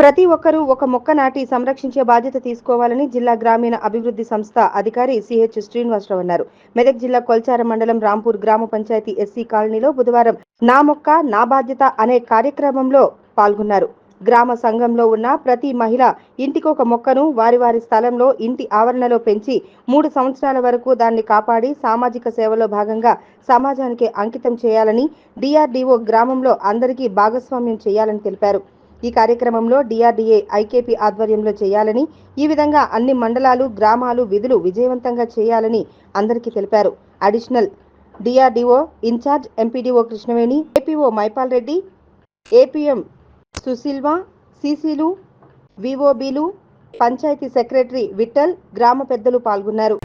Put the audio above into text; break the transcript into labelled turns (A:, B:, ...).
A: ప్రతి ఒక్కరూ ఒక మొక్క నాటి సంరక్షించే బాధ్యత తీసుకోవాలని జిల్లా గ్రామీణ అభివృద్ధి సంస్థ అధికారి సిహెచ్ శ్రీనివాసరావు అన్నారు. మెదక్ జిల్లా కొల్చార మండలం రాంపూర్ గ్రామ పంచాయతీ ఎస్సీ కాలనీలో బుధవారం నా మొక్క నా బాధ్యత అనే కార్యక్రమంలో పాల్గొన్నారు. గ్రామ సంఘంలో ఉన్న ప్రతి మహిళ ఇంటికొక మొక్కను వారి వారి స్థలంలో ఇంటి ఆవరణలో పెంచి మూడు సంవత్సరాల వరకు దాన్ని కాపాడి సామాజిక సేవలో భాగంగా సమాజానికి అంకితం చేయాలని డిఆర్డీఓ గ్రామంలో అందరికీ భాగస్వామ్యం చేయాలని తెలిపారు. ఈ కార్యక్రమంలో డిఆర్డీఏ ఐకేపీ ఆధ్వర్యంలో చేయాలని ఈ విధంగా అన్ని మండలాలు గ్రామాలు విధులు విజయవంతంగా చేయాలని అందరికీ తెలిపారు. Additional DRDO incharge MPDO Krishnaveni APO Mahipal Reddy APM సుశీల్వా సీసీలు విఓబీలు పంచాయతీ సెక్రటరీ విఠల్ గ్రామ పెద్దలు పాల్గొన్నారు.